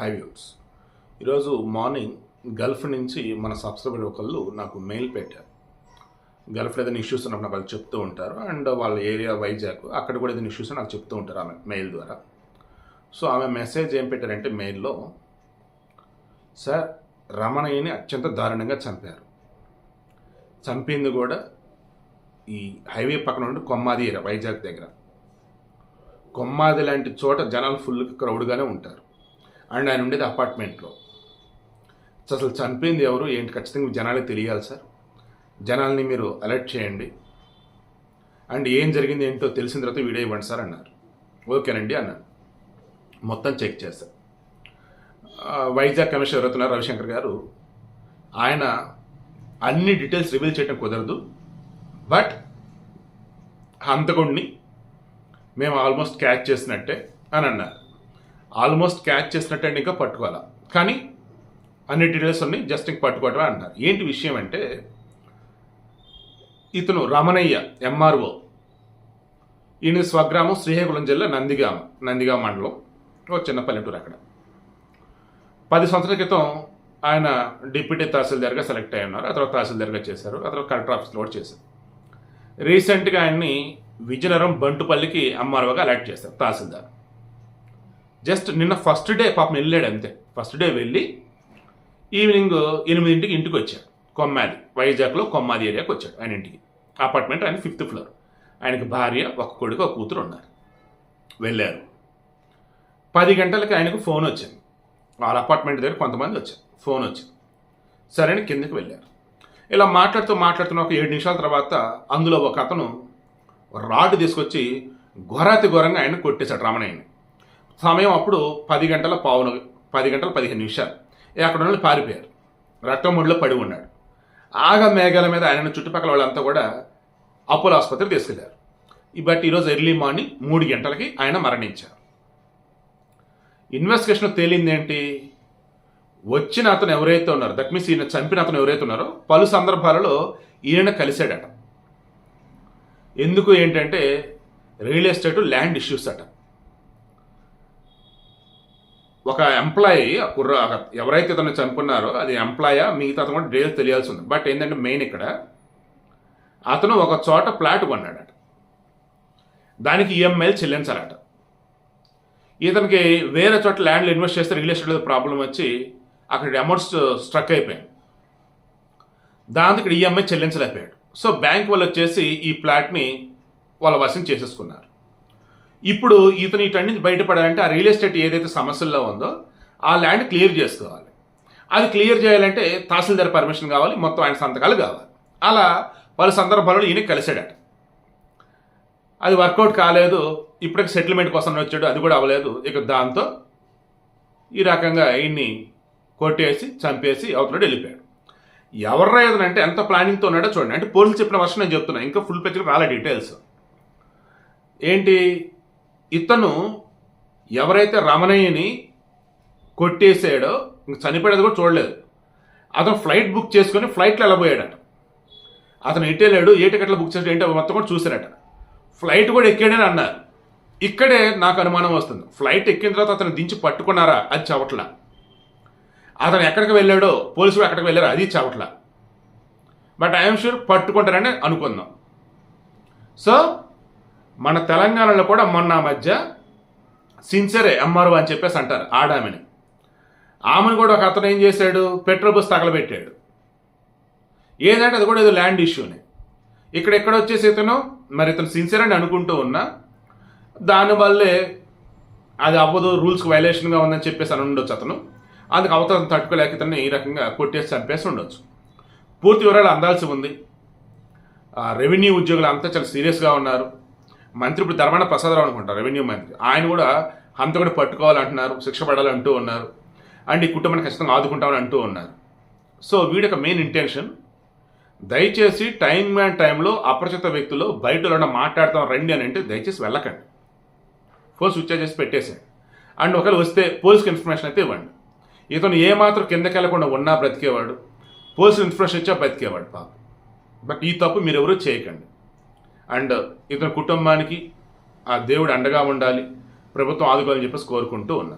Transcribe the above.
High views ఈరోజు morning Gulf నుంచి మన సబ్స్క్రైబర్ ఒకళ్ళు నాకు మెయిల్ పెట్టారు. గల్ఫ్లో ఏదైనా ఇష్యూస్ ఉన్నప్పుడు నాకు వాళ్ళు చెప్తూ ఉంటారు అండ్ వాళ్ళ ఏరియా వైజాగ్ అక్కడ కూడా ఏదైనా ఇష్యూస్ నాకు చెప్తూ ఉంటారు ఆమె మెయిల్ ద్వారా. సో ఆమె మెసేజ్ ఏం పెట్టారంటే మెయిల్లో సార్ రమణయ్యని అత్యంత దారుణంగా చంపారు. చంపింది కూడా ఈ హైవే పక్కన ఉండి కొమ్మాది ఏరియా వైజాగ్ దగ్గర. కొమ్మాది లాంటి చోట జనాలు ఫుల్ క్రౌడ్గానే ఉంటారు. అండ్ ఆయన ఉండేది అపార్ట్మెంట్లో. అసలు చనిపోయింది ఎవరు? ఏంటి? ఖచ్చితంగా జనాలకు తెలియాలి సార్. జనాల్ని మీరు అలర్ట్ చేయండి. అండ్ ఏం జరిగింది ఏంటో తెలిసిన తర్వాత వీడియో ఇవ్వండి సార్ అన్నారు. ఓకేనండి అన్నాను మొత్తం చెక్ చేశాను వైజాగ్ కమిషనర్ అవుతున్నారు రవిశంకర్ గారు. ఆయన అన్ని డీటెయిల్స్ రివీల్ చేయడం కుదరదు. బట్ హంతకుడిని మేము ఆల్మోస్ట్ క్యాచ్ చేసినట్టే అని అన్నారు. ఆల్మోస్ట్ క్యాచ్ చేసినట్టు అంటే ఇంకా పట్టుకోవాలా. కానీ అన్ని డీటెయిల్స్ ఉన్నాయి జస్ట్ ఇంక పట్టుకోవటమే అన్నారు ఏంటి విషయం అంటే ఇతను రమణయ్య ఎంఆర్ఓ ఈయన స్వగ్రామం శ్రీకాకుళం జిల్లా నందిగామ నందిగామ మండలం ఒక చిన్న పల్లెటూరు అక్కడ. పది సంవత్సరాల క్రితం ఆయన డిప్యూటీ తహసీల్దార్గా సెలెక్ట్ అయి ఉన్నారు. ఆ తర్వాత తహసీల్దార్గా చేశారు. ఆ తర్వాత కలెక్టర్ ఆఫీస్లో కూడా చేశారు. రీసెంట్గా ఆయన్ని విజయనగరం బంటుపల్లికి ఎంఆర్ఓగా అలర్ట్ చేశారు తహసీల్దార్. జస్ట్ నిన్న ఫస్ట్ డే పాపం వెళ్ళాడు అంతే. ఫస్ట్ డే వెళ్ళి ఈవినింగ్ ఎనిమిదింటికి ఇంటికి వచ్చాడు. కొమ్మాది వైజాగ్లో కొమ్మాది ఏరియాకి వచ్చాడు ఆయన ఇంటికి. అపార్ట్మెంట్ ఆయన ఫిఫ్త్ ఫ్లోర్ ఆయనకి భార్య ఒక కొడుకు ఒక కూతురు ఉన్నారు. వెళ్ళారు. పది గంటలకి ఆయనకు ఫోన్ వచ్చింది. వాళ్ళ అపార్ట్మెంట్ దగ్గర కొంతమంది వచ్చారు. ఫోన్ వచ్చింది. సరే అని కిందకి వెళ్ళారు. ఇలా మాట్లాడుతూ మాట్లాడుతున్న ఒక ఏడు నిమిషాల తర్వాత అందులో ఒక అతను రాడ్ తీసుకొచ్చి ఘోరాతి ఘోరంగా ఆయన కొట్టేశాడు రమణయ్యని. సమయం అప్పుడు పది గంటల పావును పది గంటల పదిహేను నిమిషాలు. అక్కడ ఉన్న వాళ్ళు పారిపోయారు రక్తముడిలో పడి ఉన్నాడు. ఆగ మేఘాల మీద ఆయన చుట్టుపక్కల వాళ్ళంతా కూడా అపోలో ఆసుపత్రికి తీసుకెళ్ళారు. ఈ బట్ ఈరోజు ఎర్లీ మార్నింగ్ మూడు గంటలకి ఆయన మరణించారు. ఇన్వెస్టిగేషన్ తేలింది ఏంటి? వచ్చిన అతను ఎవరైతే ఉన్నారో దట్ మీన్స్ ఈయన చంపిన అతను ఎవరైతే ఉన్నారో పలు సందర్భాలలో ఈయన కలిశాడట. ఎందుకు ఏంటంటే రియల్ ఎస్టేట్ ల్యాండ్ ఇష్యూస్ అట. ఒక ఎంప్లాయీ కుర్ర ఎవరైతే తను చంపున్నారో అది ఎంప్లాయా మిగతా అతను కూడా డీటెయిల్స్ తెలియాల్సి ఉంది. బట్ ఏంటంటే మెయిన్ ఇక్కడ అతను ఒక చోట ప్లాట్ కొన్నాడట. దానికి ఈఎంఐలు చెల్లించాలట. ఇతనికి వేరే చోట ల్యాండ్లో ఇన్వెస్ట్ చేస్తే రియల్ ఎస్టేట్ ప్రాబ్లం వచ్చి అక్కడ అమౌంట్స్ స్ట్రక్ అయిపోయాయి. దాంతో ఇక్కడ ఈఎంఐ చెల్లించలేకపోయాడు. సో బ్యాంక్ వాళ్ళు వచ్చేసి ఈ ప్లాట్ని వాళ్ళ వశం చేసేసుకున్నారు. ఇప్పుడు ఇతను ఇటు నుంచి బయటపడాలంటే ఆ రియల్ ఎస్టేట్ ఏదైతే సమస్యల్లో ఉందో ఆ ల్యాండ్ క్లియర్ చేసుకోవాలి. అది క్లియర్ చేయాలంటే తహసీల్దార్ పర్మిషన్ కావాలి మొత్తం ఆయన సంతకాలు కావాలి. అలా పలు సందర్భాల్లో ఈయన కలిసాడట అది వర్కౌట్ కాలేదు ఇప్పటికి సెటిల్మెంట్ కోసం వచ్చాడు అది కూడా అవ్వలేదు. ఇక దాంతో ఈ రకంగా ఈయన్ని కొట్టేసి చంపేసి అవతలడు వెళ్ళిపోయాడు. ఎవరు అంటే ఎంత ప్లానింగ్తో ఉన్నాడో చూడండి. అంటే పోలీసులు చెప్పిన వర్షం నేను చెప్తున్నా. ఇంకా ఫుల్ పిక్చర్ రాలే డీటెయిల్స్ ఏంటి? ఇతను ఎవరైతే రమణయ్యని కొట్టేసాడో ఇంక చనిపోయేది కూడా చూడలేదు. అతను ఫ్లైట్ బుక్ చేసుకొని ఫ్లైట్లో వెళ్ళబోయాడట. అతను ఎటు వెళ్ళాడు ఏ టికెట్లు బుక్ చేసాడు ఏంటో మొత్తం కూడా చూశారట ఫ్లైట్ కూడా ఎక్కాడని అన్నారు. ఇక్కడే నాకు అనుమానం వస్తుంది. ఫ్లైట్ ఎక్కిన తర్వాత అతను దించి పట్టుకున్నారా? అది చవట్ల. అతను ఎక్కడికి వెళ్ళాడో పోలీసులు ఎక్కడికి వెళ్ళారో అది చవట్ల. బట్ ఐఎమ్ షూర్ పట్టుకుంటారని అనుకుందాం. సో మన తెలంగాణలో కూడా మొన్న మధ్య సిన్సరే ఎంఆర్ఓ అని చెప్పేసి అంటారు ఆడామిని. ఆమెను కూడా ఒక అతను ఏం చేశాడు? పెట్రోల్ బస్ తగలబెట్టాడు. ఏదంటే అది కూడా ఏదో ల్యాండ్ ఇష్యూని. ఇక్కడ ఎక్కడ వచ్చేసి ఇతను? మరి ఇతను సిన్సియర్ అని అనుకుంటూ ఉన్నా దానివల్లే అది అవ్వదు రూల్స్కి వైలేషన్గా ఉందని చెప్పేసి అని ఉండొచ్చు అతను. అందుకు అవతల తట్టుకోలేక ఇతన్ని ఈ రకంగా కొట్టేసి చంపేసి ఉండొచ్చు. పూర్తి వివరాలు అందాల్సి ఉంది. ఆ రెవెన్యూ ఉద్యోగులు అంతా చాలా సీరియస్గా ఉన్నారు. మంత్రి ఇప్పుడు ధర్మాన ప్రసాదరావు అనుకుంటారు రెవెన్యూ మంత్రి. ఆయన కూడా హంతకుడు పట్టుకోవాలంటున్నారు శిక్ష పడాలంటూ ఉన్నారు. అండ్ ఈ కుటుంబాన్ని ఖచ్చితంగా ఆదుకుంటామని అంటూ ఉన్నారు. సో వీడి యొక్క మెయిన్ ఇంటెన్షన్ దయచేసి టైం అండ్ టైంలో అపరిచిత వ్యక్తులు బయట మాట్లాడతాం రండి అని అంటే దయచేసి వెళ్ళకండి. ఫోన్ స్విచ్ ఆఫ్ చేసి పెట్టేసేయండి. అండ్ ఒకవేళ వస్తే పోలీస్కి ఇన్ఫర్మేషన్ అయితే ఇవ్వండి. ఇతను ఏమాత్రం కిందకెళ్ళకుండా ఉన్నా బ్రతికేవాడు పోలీసు ఇన్ఫర్మేషన్ ఇచ్చా బ్రతికేవాడు పాప. బట్ ఈ తప్పు మీరు ఎవరూ చేయకండి. అండ్ ఇతని కుటుంబానికి ఆ దేవుడు అండగా ఉండాలి ప్రభుత్వం ఆదుకోవాలని చెప్పేసి కోరుకుంటూ ఉన్నా.